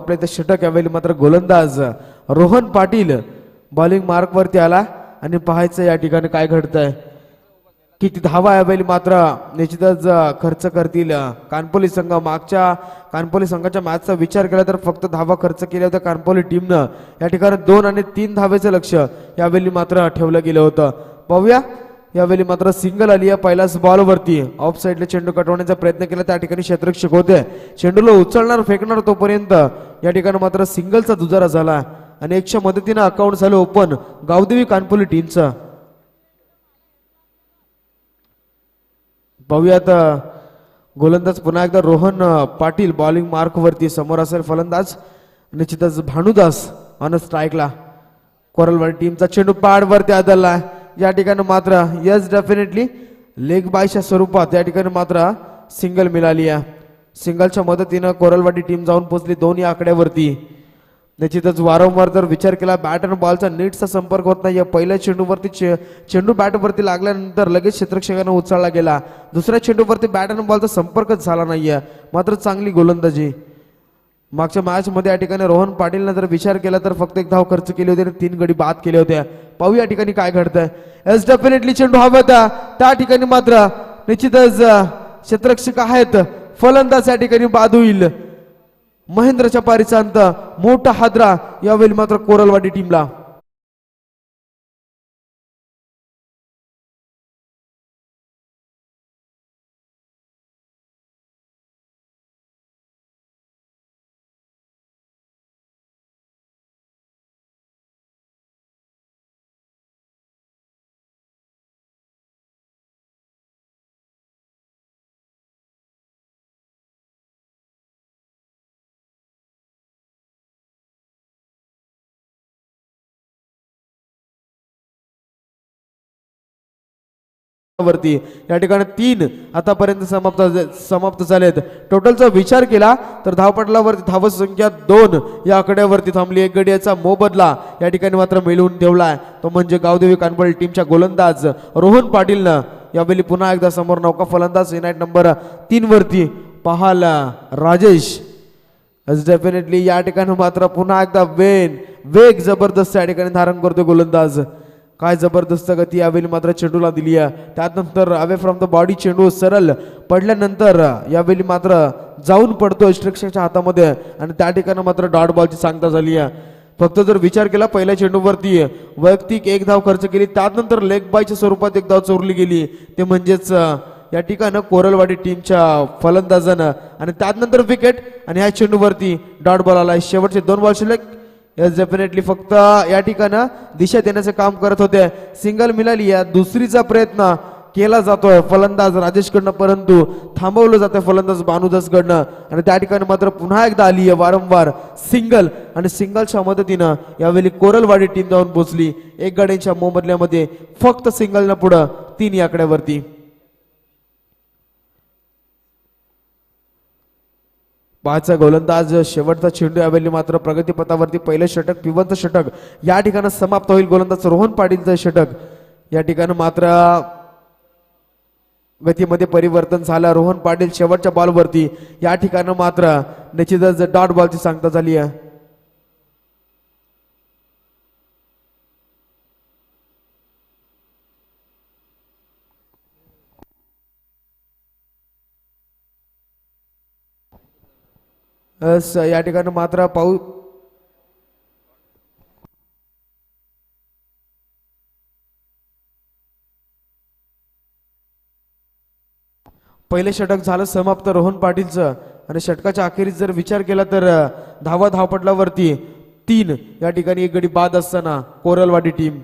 प्लेचं षटक यावेळी मात्र गोलंदाज रोहन पाटील बॉलिंग मार्कवरती आला आणि पाहायचं या ठिकाणी काय घडतंय. किती धावा यावेळी मात्र निश्चितच खर्च करतील कानपोली संघ. मागच्या कानपोली संघाच्या मॅचचा विचार केला तर फक्त धावा खर्च केल्या होत्या कानपोली टीमनं. या ठिकाणी दोन आणि तीन धावेचं लक्ष यावेळी मात्र ठेवलं गेलं होतं. पाहूया यावेळी मात्र सिंगल आली आहे पहिल्याच बॉलवरती ऑफ साईडला चेंडू कटवण्याचा प्रयत्न केला त्या ठिकाणी क्षेत्रक्षक होते चेंडूला उचलणार फेकणार तोपर्यंत या ठिकाणी मात्र सिंगलचा दुजारा झाला. आणि एकच्या मदतीनं अकाउंट झालं ओपन गावदेवी कानपोली टीमचं पाहूयात गोलंदाज पुन्हा एकदा रोहन पाटील बॉलिंग मार्कवरती समोर असेल फलंदाज. निश्चितच भानुदास ऑन स्ट्राईकला कोरलवाडी टीमचा चेंडू पाडवरती आदलला या ठिकाणी मात्र यस डेफिनेटली लेग बायच्या स्वरूपात या ठिकाणी मात्र सिंगल मिळाली आहे. सिंगलच्या मदतीनं कोरलवाडी टीम जाऊन पोचली दोन्ही आकड्यावरती. निश्चितच वारंवार जर विचार केला बॅट आणि बॉलचा नीटचा संपर्क होत नाही पहिल्या चेंडूवरती चे- चेंडू बॅटवरती लागल्यानंतर लगेच क्षेत्रक्षकानं उचलला गेला. दुसऱ्या चेंडूवरती बॅट आणि बॉलचा संपर्कच झाला नाही मात्र चांगली गोलंदाजी. मागच्या मॅचमध्ये या ठिकाणी रोहन पाटीलनं जर विचार केला तर फक्त एक धाव खर्च केली होती आणि तीन गडी बाद केले होते. पाहू या ठिकाणी काय घडतंय. एस डेफिनेटली चेंडू हवा होता. त्या ठिकाणी मात्र निश्चितच क्षेत्रक्षक आहेत. फलंदाज या ठिकाणी बाद होईल. महेंद्रच्या पारीचा अंत. मोठा हादरा यावेळी मात्र कोरलवाडी टीमला वरती. या ठिकाणी तीन आतापर्यंत समाप्त समाप्त झालेत. टोटलचा विचार केला तर धावपटलावरती धाव संख्या दोन या आकड्यावरती थांबली एक गडियाचा मोबदला या ठिकाणी मात्र मिळवून ठेवलाय तो म्हणजे गावदेवी कानबळ टीमच्या गोलंदाज रोहन पाटीलनं. यावेळी पुन्हा एकदा समोर नौका फलंदाज युनाईट नंबर तीन वरती पहाल राजेश. डेफिनेटली या ठिकाणी मात्र पुन्हा एकदा वेन वेग जबरदस्त या ठिकाणी धारण करतो गोलंदाज. काय जबरदस्त गती यावेळी मात्र चेंडूला दिली आहे. त्यानंतर अवे फ्रॉम द बॉडी चेंडू सरळ पडल्यानंतर यावेळी मात्र जाऊन पडतो स्ट्रिक्शनच्या हातामध्ये आणि त्या ठिकाणी मात्र डॉट बॉलची सांगता झाली आहे. फक्त जर विचार केला पहिल्या चेंडूवरती वैयक्तिक एक धाव खर्च केली त्यानंतर लेग बायच्या स्वरूपात एक धाव चोरली गेली. ते म्हणजेच या ठिकाणी कोरलवाडी टीमच्या फलंदाजानं आणि त्यानंतर विकेट आणि ह्या चेंडूवरती डॉट बॉल आला शेवटचे दोन बॉल शिल्लक यस डेफिनेटली फक्त या ठिकाणं दिशा देण्याचं काम करत होते. सिंगल मिळाली या दुसरीचा प्रयत्न केला जातोय फलंदाज राजेशकडनं परंतु थांबवलं जातंय फलंदाज बानुदासकडनं आणि त्या ठिकाणी मात्र पुन्हा एकदा आली आहे वारंवार सिंगल आणि सिंगलच्या मदतीनं यावेळी कोरलवाडी टीम जाऊन पोहोचली एक गाड्यांच्या मोबदल्यामध्ये फक्त सिंगलनं पुढं तीन या आकड्यावरती पाचचा गोलंदाज शेवटचा चेंडू यावेळी मात्र प्रगतीपथावरती पहिलं षटक पिवंत षटक. या ठिकाणी समाप्त होईल गोलंदाज रोहन पाटीलचं षटक. या ठिकाणी मात्र गतीमध्ये परिवर्तन झालं. रोहन पाटील शेवटच्या बॉलवरती या ठिकाणी मात्र निश्चितच डॉट बॉलची सांगता झाली आहे. या ठिकाणी मात्र पाऊस पहिले षटक झालं समाप्त. रोहन पाटीलचं. आणि षटकाच्या अखेरीस जर विचार केला तर धावा धावपटलावरती तीन. या ठिकाणी एक गडी बाद असताना कोरलवाडी टीम.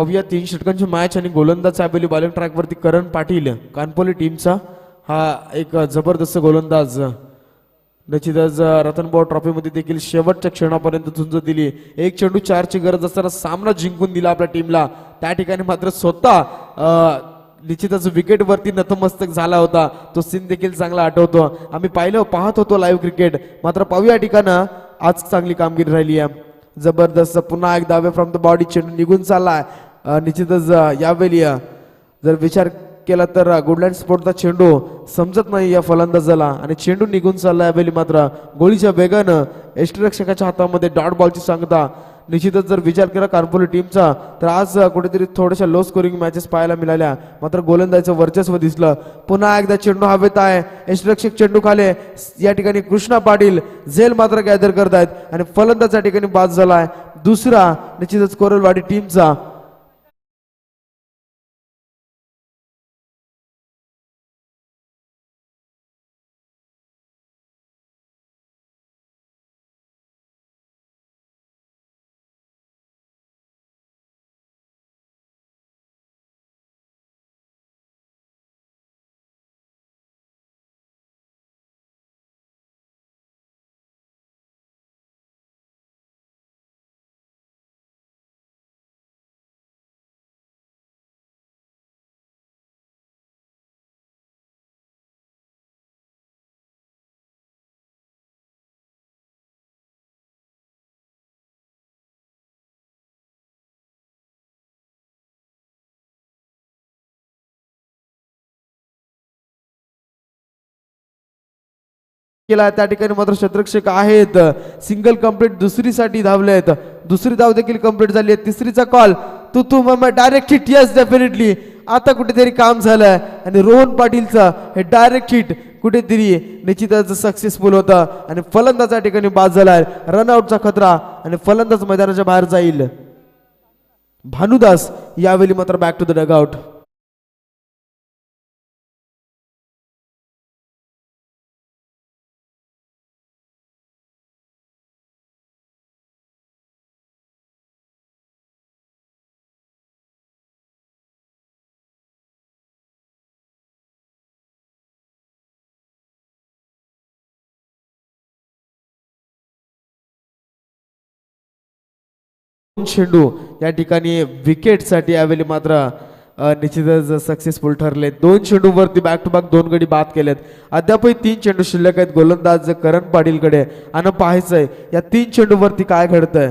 पाहूया. तीन षटकांची मॅच आणि गोलंदाज साहेबली बॉलिंग ट्रॅकवरती करण पाटील कानपोली टीमचा हा एक जबरदस्त गोलंदाज. निश्चितच रतनभाऊ ट्रॉफीमध्ये देखील शेवटच्या क्षणापर्यंत झुंज दिली. एक चेंडू चारची गरज असताना सामना जिंकून दिला आपल्या टीमला त्या ठिकाणी मात्र स्वतः निश्चितच विकेटवरती नतमस्तक झाला होता. तो सीन देखील चांगला आठवतो. आम्ही पाहिलं पाहत होतो लाईव्ह क्रिकेट मात्र पाहूया ठिकाणं. आज चांगली कामगिरी राहिली आहे. जबरदस्त पुन्हा एक दावे फ्रॉम द बॉडी चेंडू निघून चाललाय. आहे निश्चितच यावेळी जर विचार केला तर गुडलँड स्पोर्टचा चेंडू समजत नाही या फलंदाजाला आणि चेंडू निघून चालला यावेळी मात्र गोळीच्या वेगानं यष्टीरक्षकाच्या हातामध्ये डॉट बॉलची सांगता. निश्चितच जर विचार केला कार्पोली टीमचा तर आज कुठेतरी थोड्याशा लो स्कोरिंग मॅचेस पाहायला मिळाल्या. मात्र गोलंदाजचं वर्चस्व दिसलं. पुन्हा एकदा चेंडू हवेत आहे. यष्टरक्षक चेंडू खाले या ठिकाणी कृष्णा पाटील झेल मात्र गॅदर करत आहेत आणि फलंदाज या ठिकाणी बाद झाला आहे दुसरा निश्चितच कोरलवाडी टीमचा केला त्या ठिकाणी मात्र शतरक्षक आहेत. सिंगल कंप्लीट दुसरीसाठी धावले आहेत. दुसरी धाव देखील कंप्लीट झाली आहे. तिसरीचा कॉल तू तू मग डायरेक्ट हिट यस डेफिनेटली आता कुठेतरी काम झालंय. आणि रोहन पाटीलचं हे डायरेक्ट हिट कुठेतरी निश्चितच सक्सेसफुल होतं. आणि फलंदाज या ठिकाणी बाद झालाय रनआउटचा खतरा. आणि फलंदाज मैदानाच्या बाहेर जाईल. भानुदास यावेळी मात्र बॅक टू द डगआउट चेंडू या ठिकाणी विकेटसाठी यावेळी मात्र निश्चितच सक्सेसफुल ठरले दोन चेंडूवरती बॅक टू बॅक दोन गडी बाद केलेत. अद्यापही तीन चेंडू शिल्लक आहेत. गोलंदाज करण पाटीलकडे आणि पाहायचंय या तीन चेंडूवरती काय घडतंय?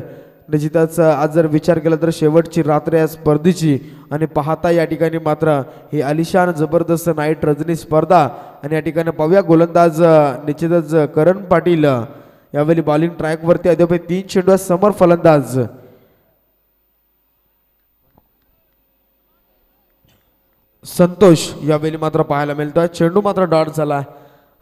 निश्चितच आज जर विचार केला तर शेवटची रात्र या स्पर्धेची आणि पाहता या ठिकाणी मात्र ही अलिशान जबरदस्त नाईट रजनी स्पर्धा. आणि या ठिकाणी पाहूया गोलंदाज निश्चितच करण पाटील यावेळी बॉलिंग ट्रॅकवरती अद्यापही तीन चेंडू समर फलंदाज. संतोष यावेळी मात्र पाहायला मिळतो चेंडू मात्र डॉट झाला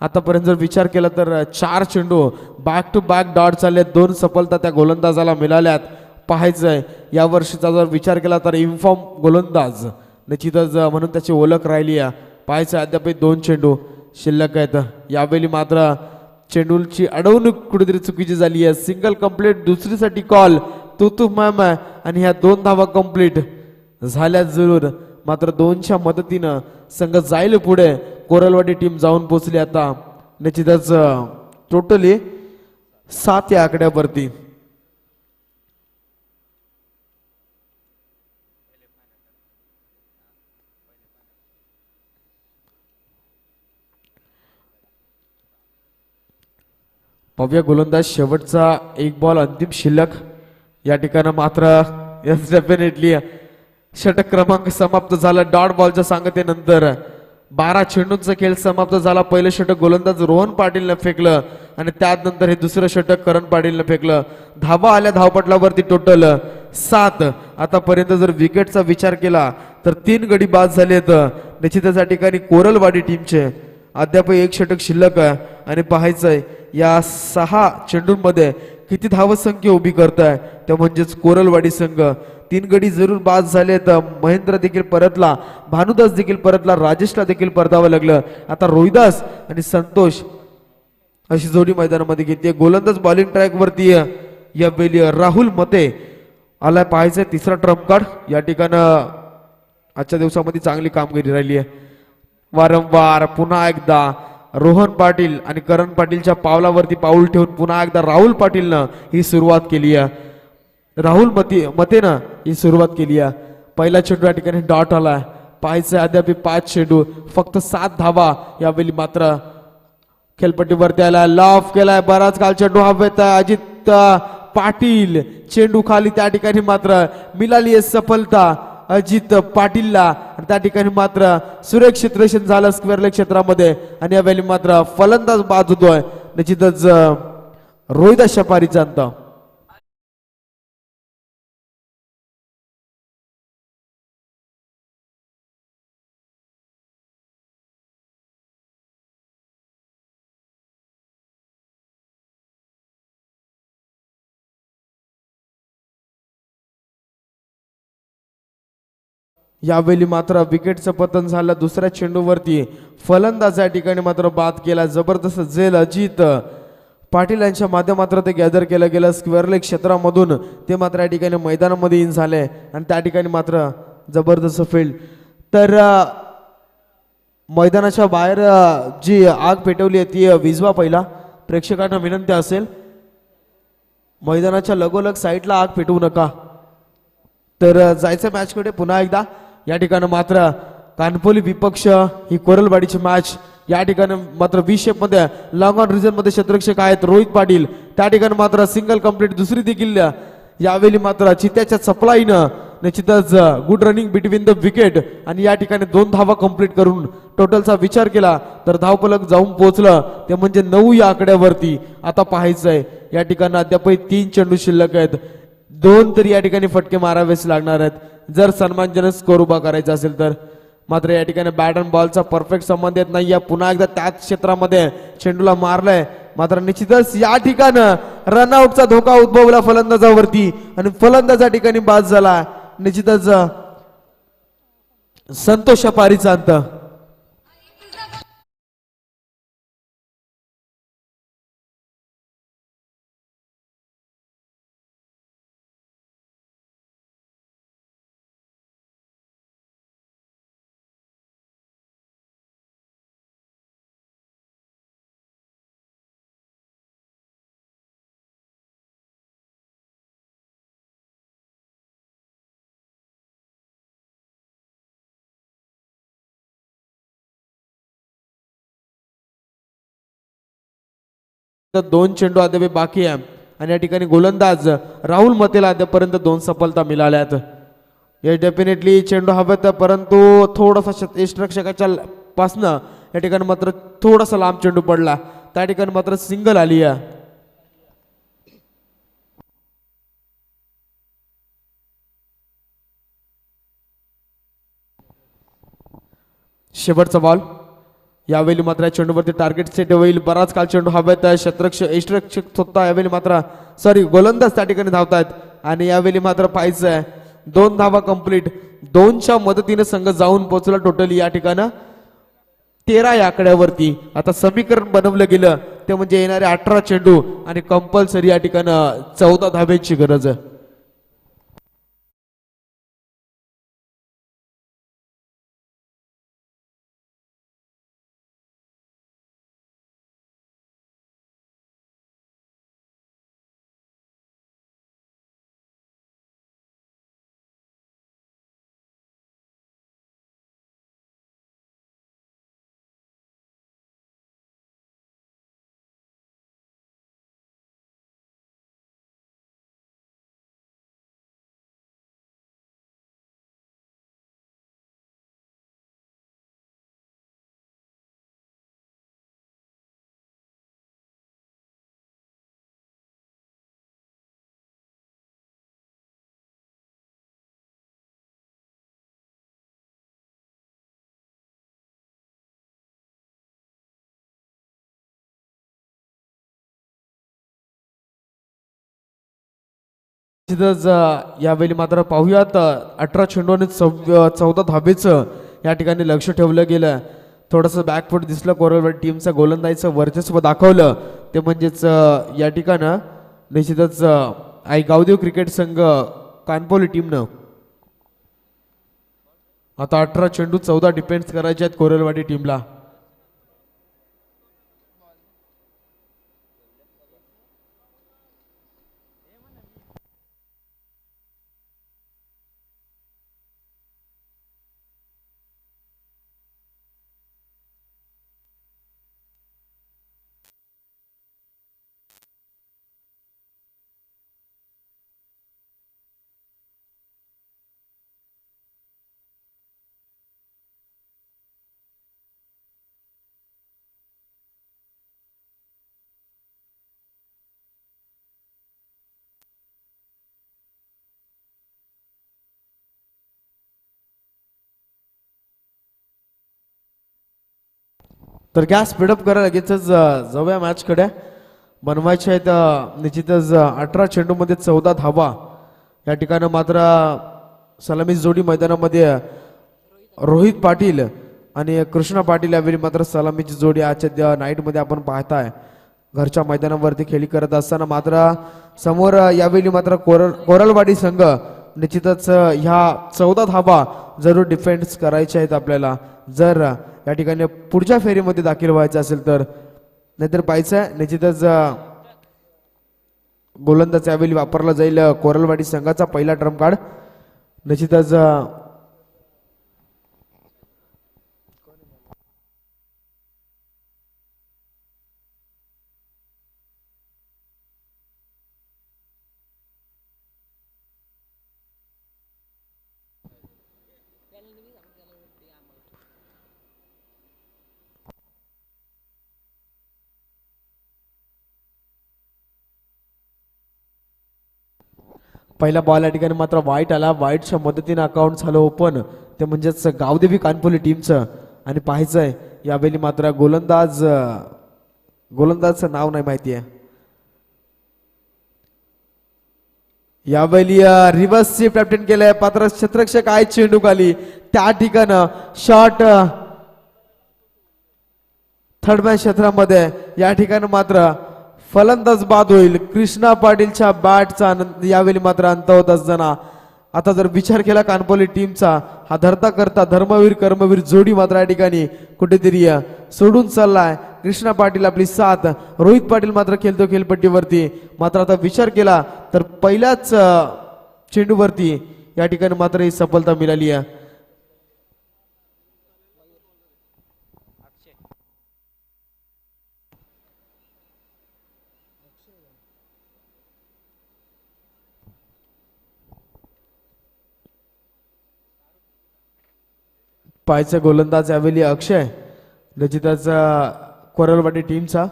आतापर्यंत जर विचार केला तर चार चेंडू बॅक टू बॅक डॉट झाले दोन सफलता त्या गोलंदाजाला मिळाल्यात. पाहायचंय. या वर्षीचा जर विचार केला तर इन्फॉर्म गोलंदाज. निश्चितच म्हणून त्याची ओळख राहिली आहे. पाहायचं अद्याप दोन चेंडू शिल्लक आहेत. यावेळी मात्र चेंडूची अडवणूक कुठेतरी चुकीची झाली आहे. सिंगल कंप्लीट दुसरीसाठी कॉल तू तू मॅम आणि ह्या दोन धावा कंप्लीट झाल्या जरूर मात्र दोनच्या मदतीनं संघ जाईल पुढे. कोरलवाडी टीम जाऊन पोचली आता. निश्चितच टोटली सात या आकड्यावरती. भव्य गोलंदाज शेवटचा एक बॉल अंतिम शिल्लक. या ठिकाणी मात्र यस डेफिनेटली षटक क्रमांक समाप्त झाला. डॉट बॉलच्या सांगतेनंतर बारा चेंडूंचा खेळ समाप्त झाला. पहिलं षटक गोलंदाज रोहन पाटीलनं फेकलं आणि त्यानंतर हे दुसरं षटक करण पाटीलनं फेकलं. धावा आल्या धावपटलावरती टोटल सात. आतापर्यंत जर विकेटचा विचार केला तर तीन गडी बाद झालेत. निश्चितच या ठिकाणी कोरलवाडी टीमचे अद्याप एक षटक शिल्लक आहे. आणि पाहायचंय या सहा चेंडूंमध्ये किती धावसंख्या उभी करताय. त्या म्हणजेच कोरलवाडी संघ. तीन गडी जरूर बाद झाले तर महेंद्र देखील परतला भानुदास देखील परतला राजेशला देखील परतावं लागलं. आता रोहिदास आणि संतोष अशी जोडी मैदानामध्ये घेते गोलंदाज बॉलिंग ट्रॅकवरती या बेली राहुल मते आलाय पाहायचंय. तिसरा ट्रम्प कार्ड या ठिकाणं आजच्या दिवसामध्ये चांगली कामगिरी राहिली आहे. वारंवार पुन्हा एकदा रोहन पाटील आणि करण पाटीलच्या पावलावरती पाऊल ठेवून पुन्हा एकदा राहुल पाटीलनं ही सुरुवात केली आहे. राहुल मती मतेनं ही सुरुवात केली आहे. पहिला चेंडू या ठिकाणी डॉट आला पाहायचं अद्याप पाच चेंडू फक्त सात धावा यावेळी मात्र खेळपट्टीवरती आला लॉफ केलाय बराच काल चेंडू हवेत अजित पाटील चेंडू खाली त्या ठिकाणी मात्र. मिळाली आहे सफलता. अजित पाटीलला. आणि त्या ठिकाणी मात्र सुरक्षित रेशन झालं स्क्वेअरले क्षेत्रामध्ये. आणि यावेळी मात्र फलंदाज बाद होतोय निश्चितच रोहिदास शपारीचा अंत. यावेळी मात्र विकेटचं पतन झालं. दुसऱ्या चेंडूवरती फलंदाज या ठिकाणी मात्र बाद केला. जबरदस्त झेल अजित पाटील यांच्या माध्यमातून ते गॅदर केलं गेलं. स्क्वेअर लेग क्षेत्रामधून ते मात्र या ठिकाणी मैदानामध्ये इन झाले. आणि त्या ठिकाणी मात्र जबरदस्त फील्ड तर मैदानाच्या बाहेर जी आग पेटवली आहे ती विजवा पहिला. प्रेक्षकांना विनंती असेल मैदानाच्या लगोलग साईडला आग पेटवू नका. तर जायचं मॅचकडे पुन्हा एकदा. या ठिकाणी मात्र कानपोली विपक्ष ही कोरलवाडीची मॅच या ठिकाणी मात्र वी शेपमध्ये लॉंग ऑन रिझनमध्ये क्षेत्ररक्षक आहेत रोहित पाटील. त्या ठिकाणी मात्र सिंगल कंप्लीट दुसरी देखील यावेळी मात्र चित्याच्या सप्लाईनं निश्चितच good running between the wicket आणि या ठिकाणी दोन धावा कंप्लीट करून टोटलचा विचार केला तर धावपलक जाऊन पोहोचलं. ते म्हणजे नऊ या आकड्यावरती. आता पाहायचंय या ठिकाणी अद्यापही तीन चेंडू शिल्लक आहेत. दोन तरी या ठिकाणी फटके मारावेच लागणार आहेत. जर सन्मानजनक स्कोर उभा करायचा असेल तर मात्र या ठिकाणी बॅट अँड बॉलचा परफेक्ट संबंध येत नाही पुन्हा एकदा त्याच क्षेत्रामध्ये चेंडूला मारलाय. मात्र निश्चितच या ठिकाणं रनआउटचा धोका उद्भवला फलंदाजावरती. आणि फलंदाज या ठिकाणी बाद झाला. निश्चितच संतोष पारीचा अंत. तर दोन चेंडू अद्याप बाकी आहे. आणि या ठिकाणी गोलंदाज राहुल मतेला अद्यापर्यंत दोन सफलता मिळाल्यात. या डेफिनेटली चेंडू हवेत परंतु थोडासा शत- पासनं या ठिकाणी मात्र थोडासा लांब चेंडू पडला. त्या ठिकाणी मात्र सिंगल आली आहे. शेवटचा बॉल यावेळी मात्र या चेंडूवरती टार्गेट सेट होईल. बराच काल चेंडू हवेत शत्रक्ष इष्टरक्षक स्वतः यावेळी मात्र सॉरी गोलंदाज त्या ठिकाणी धावतायत. आणि यावेळी मात्र पाहायचं आहे. दोन धावा कंप्लीट दोनच्या मदतीने संघ जाऊन पोहोचला टोटली या ठिकाणं. तेरा या आकड्यावरती. आता समीकरण बनवलं गेलं. ते म्हणजे येणारे अठरा चेंडू आणि कंपल्सरी या ठिकाणं चौदा धाब्यांची गरज आहे. निश्चितच यावेळी मात्र पाहूयात अठरा चेंडू आणि चौ चौदा धाबेचं या ठिकाणी लक्ष ठेवलं गेलं. थोडंसं बॅकफूट दिसलं कोरलवाडी टीमचं गोलंदाजीचं वर्चस्व दाखवलं. ते म्हणजेच या ठिकाणं निश्चितच आई गावदेव क्रिकेट संघ कानपोली टीमनं आता अठरा चेंडू चौदा डिपेंड्स करायचे आहेत कोरलवाडी टीमला तर गॅस स्पीडअप करा लगेचच जाऊया मॅचकडे बनवायचे आहेत निश्चितच अठरा चेंडूमध्ये चौदा धावा. या ठिकाणं मात्र सलामी जोडी मैदानामध्ये रोहित पाटील आणि कृष्णा पाटील यावेळी मात्र सलामीची जोडी आजच्या नाईटमध्ये आपण पाहताय. घरच्या मैदानावरती खेळी करत असताना मात्र समोर यावेळी मात्र कोरल कोरलवाडी संघ निश्चितच ह्या चौदा धाबा जरूर डिफेंड्स करायच्या आहेत आपल्याला. जर या ठिकाणी पुढच्या फेरीमध्ये दाखल व्हायचं असेल तर नाहीतर पाहायचं आहे. निश्चितच अ, गोलंदाज यावेळी वापरला जाईल कोरलवाडी संघाचा पहिला ट्रम्प कार्ड निश्चितच पहिला बॉल या ठिकाणी मात्र वाईट आला. वाईटच्या मदतीनं अकाउंट झालं ओपन ते म्हणजेच गावदेवी कानपोली टीमचं आणि पाहायचंय यावेळी मात्र गोलंदाज गोलंदाजचं नाव नाही माहिती आहे. यावेळी रिव्हर्स शिफ्ट कॅप्टन केलंय. पात्र क्षेत्रक्षक आहे चेंडू खाली त्या ठिकाणं शॉर्ट थर्ड मॅन क्षेत्रामध्ये. या ठिकाणी मात्र फलंदाज बाद होईल. कृष्णा पाटीलच्या बॅटचा आनंद यावेळी मात्र अंत होत असताना आता जर विचार केला कानपोली टीमचा हा धरता करता धर्मवीर कर्मवीर जोडी मात्र या ठिकाणी कुठेतरी सोडून चाललाय. कृष्णा पाटील आपली साथ रोहित पाटील मात्र खेळतो खेळपट्टीवरती. मात्र आता विचार केला तर पहिल्याच चेंडूवरती या ठिकाणी मात्र ही सफलता मिळाली आहे. पायचा गोलंदाज यावेळी अक्षय रचिताचा कोरलवाडी टीमचा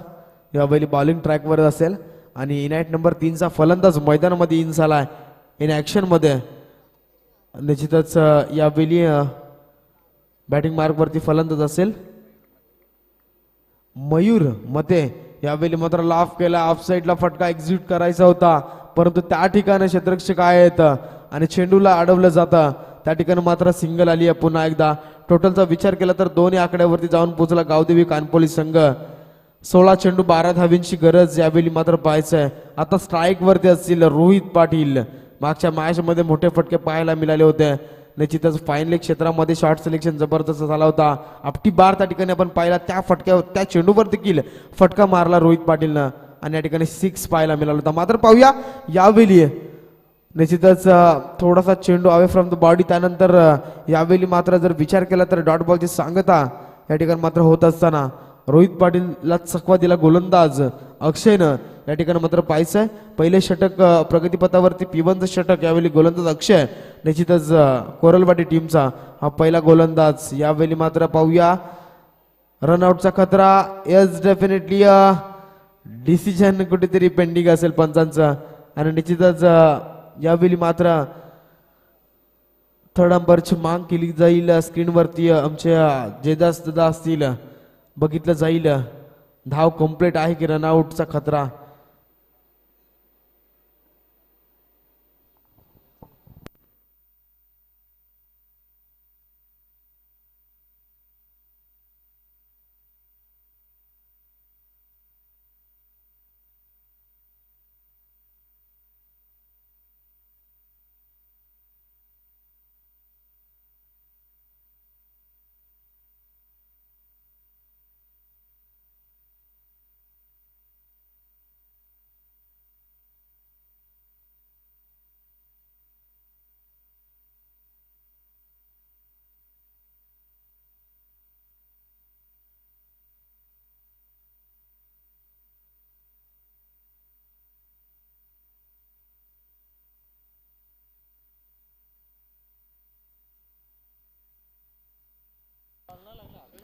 यावेळी बॉलिंग ट्रॅकवर असेल. आणि इनाईट नंबर तीनचा फलंदाज मैदानामध्ये इन झाला आहे इन ॲक्शनमध्ये निश्चितच यावेळी बॅटिंग मार्कवरती फलंदाज असेल. मयूर मते यावेळी मात्र लाफ केला ऑफ साईडला फटका एक्झिट करायचा होता. परंतु त्या ठिकाणी क्षेत्ररक्षक आहेत. आणि चेंडूला अडवलं जातं. त्या ठिकाणी मात्र सिंगल आली आहे पुन्हा एकदा. टोटलचा विचार केला तर दोन्ही आकड्यावरती जाऊन पोहोचला गावदेवी कानपोली संघ. सोळा चेंडू बारा धावींची गरज यावेळी मात्र पाहायचं आहे आता स्ट्राईक वरती असतील रोहित पाटील. मागच्या मॅचमध्ये मोठे फटके पाहायला मिळाले होते. निश्चितच फायनल क्षेत्रामध्ये शॉर्ट सिलेक्शन जबरदस्त झाला होता. आपटी बार त्या ठिकाणी आपण पाहिला. त्या फटक्या त्या चेंडूवर देखील फटका मारला रोहित पाटीलनं. आणि या ठिकाणी सिक्स पाहायला मिळाला होता. मात्र पाहूया यावेळी निश्चितच थोडासा चेंडू अवे फ्रॉम द बॉडी त्यानंतर यावेळी मात्र जर विचार केला तर डॉट बॉलची सांगता या ठिकाणी मात्र होत असताना रोहित पाटीलला चकवा दिला गोलंदाज अक्षयनं. या ठिकाणी मात्र पाहायचं आहे. पहिले षटक प्रगतीपथावरती पिवनचं षटक यावेळी गोलंदाज अक्षय. निश्चितच कोरलबाटी कोरलवाडी टीमचा हा पहिला गोलंदाज. यावेळी मात्र पाहूया. रनआउटचा खतरा. यस डेफिनेटली डिसिजन कुठेतरी पेंडिंग असेल पंचांचा. आणि निश्चितच यावेळी मात्र थर्ड अंबरची मांग केली जाईल. स्क्रीनवरती आमच्या जेदास दादा असतील. बघितलं जाईल. धाव कंप्लीट आहे की रनआउटचा खतरा?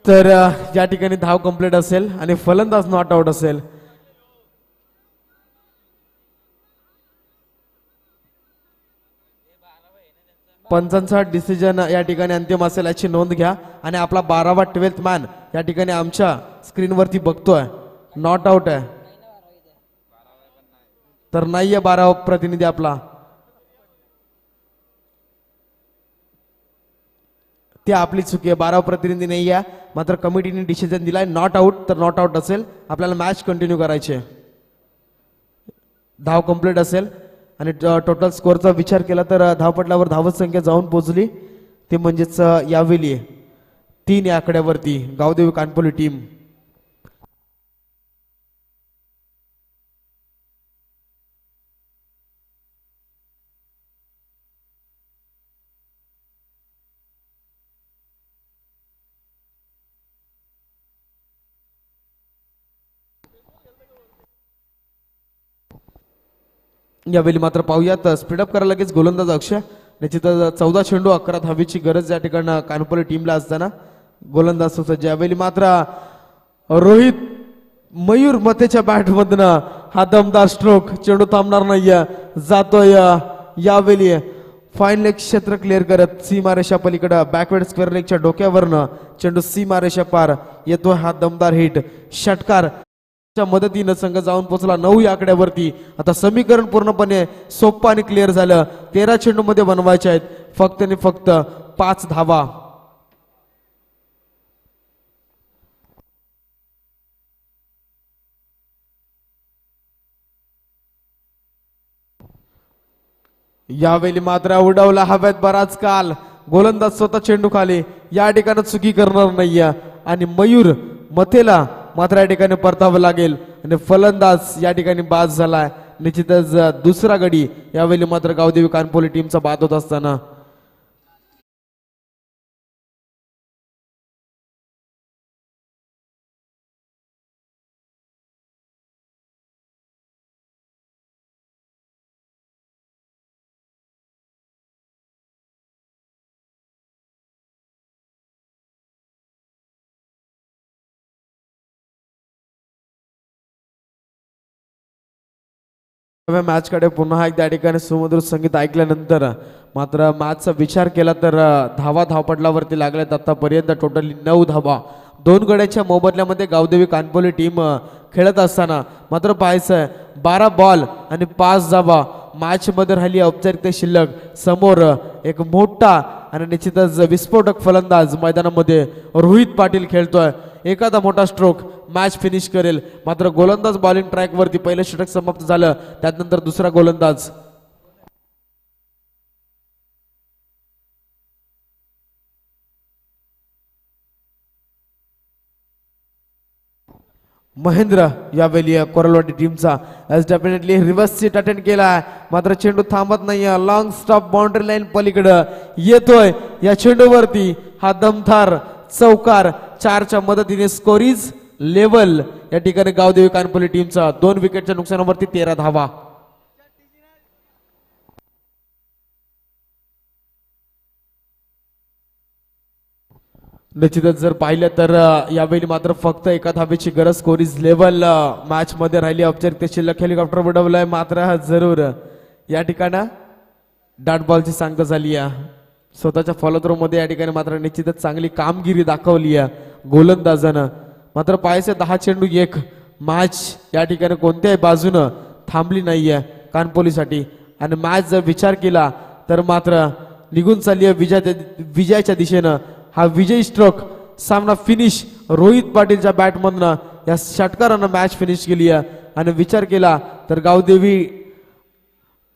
तर या ठिकाणी धाव कंप्लीट असेल आणि फलंदाज नॉट आउट असेल. पंचांचा डिसिजन या ठिकाणी अंतिम असेल याची नोंद घ्या. आणि आपला बारावा ट्वेल्थ मॅन या ठिकाणी आमच्या स्क्रीनवरती बघतोय. नॉट आउट आहे. तर नाहीये बारावा प्रतिनिधी आपला. ते आपली चुकी आहे. बारा प्रतिनिधी नाही आहे. मात्र कमिटीने डिसिजन दिलाय. नॉट आउट तर नॉट आउट असेल. आपल्याला मॅच कंटिन्यू करायची. आहे धाव कंप्लीट असेल. आणि टोटल स्कोअरचा विचार केला तर धावपटल्यावर धावपटलावर धावत संख्या जाऊन पोहोचली. ते म्हणजेच यावेली तीन या आकड्यावरती. गावदेवी कानपोली टीम यावेळी मात्र पाहूयात. स्पीडअप करायला लगेच गोलंदाज अक्षय. निश्चितच चौदा चेंडू अकरा धावीची गरज या ठिकाणी कानपुरी टीमला असताना. गोलंदाज सुसज्ज यावेळी मात्र रोहित मयूर मतेच्या बॅटमधनं हा दमदार स्ट्रोक चेंडू थांबणार नाहीये जातोय यावेळी फाईन लेग क्षेत्र क्लिअर करत सीमारेषा पलीकडं बॅकवर्ड स्क्वेअर लेगच्या डोक्यावरनं चेंडू सीमारेषा पार येतोय हा दमदार हिट षटकार. च्या मदतीनं संघ जाऊन पोहोचला. नऊ या आकड्यावरती. आता समीकरण पूर्णपणे सोपं आणि क्लिअर झालं. तेरा चेंडू मध्ये बनवायचे आहेत. फक्त आणि फक्त पाच धावा. यावेळी मात्र उडवला हव्यात बराच काल. गोलंदाज स्वतः चेंडू खाली या ठिकाणी चुकी करणार नाहीये. आणि मयूर मथेला मात्र या ठिकाणी परतावं लागेल. आणि फलंदाज या ठिकाणी बाद झालाय. निश्चितच दुसरा गडी यावेळी मात्र गावदेवी कानपोली टीमचा बाद होत असताना. मॅचकडे पुन्हा एकदा ठिकाणी सुमधुर संगीत ऐकल्यानंतर मात्र मॅचचा विचार केला तर धावा धावपटलावरती लागल्यात आतापर्यंत टोटली नऊ धावा. दोन गड्याच्या मोबदल्यामध्ये गावदेवी कानपोली टीम खेळत असताना मात्र पाहायचं आहे बारा बॉल आणि पाच धावा. मॅचमध्ये राहिली औपचारिकता शिल्लक. समोर एक मोठा आणि निश्चितच विस्फोटक फलंदाज मैदानामध्ये रोहित पाटील खेळतोय. एखादा मोठा स्ट्रोक मॅच फिनिश करेल. मात्र गोलंदाज बॉलिंग ट्रॅकवरती पहिलं षटक समाप्त झालं. त्यानंतर दुसरा गोलंदाज. महेंद्र यावेळी कोरलवाडी टीमचा edge definitely reverse sweep attend केला मात्र चेंडू थांबत नाही लॉंग स्टॉप बाउंड्री लाईन पलीकडं. येतोय. या चेंडूवरती हा दमथार चौकार चारच्या मदतीने स्कोरीज लेवल या ठिकाणी गावदेवी कानपल्ली टीमचा दोन विकेटच्या नुकसानावरती तेरा धावा. निश्चितच जर पाहिलं तर यावेळी मात्र फक्त एका धावेची गरज स्कोरीज लेवल मॅच मध्ये राहिली औपचारिक. शिल्लक हेलिकॉप्टर बुडवलंय मात्र हा जरूर. या ठिकाणी डॉट बॉलची सांगता झाली आहे. स्वतःच्या फॉलोथ्रो मध्ये या ठिकाणी मात्र निश्चितच चांगली कामगिरी दाखवली आहे गोलंदाजानं. मात्र पायसे दहा चेंडू एक मॅच या ठिकाणी कोणत्याही बाजूनं थांबली नाहीये कानपोलीसाठी. आणि मॅच जर विचार केला तर मात्र निघून चालली आहे विजयाच्या विजयाच्या दिशेनं. हा विजयी स्ट्रोक सामना फिनिश रोहित पाटीलच्या बॅटमधनं या षटकारानं मॅच फिनिश केली आहे. आणि विचार केला तर गावदेवी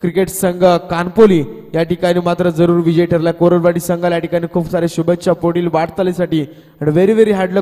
क्रिकेट संघ कानपोली या ठिकाणी मात्र जरूर विजय ठरला. कोरडवाडी संघाला या ठिकाणी खूप सारे शुभेच्छा पुढील वाटचालीसाठी. आणि व्हेरी व्हेरी हार्ड लक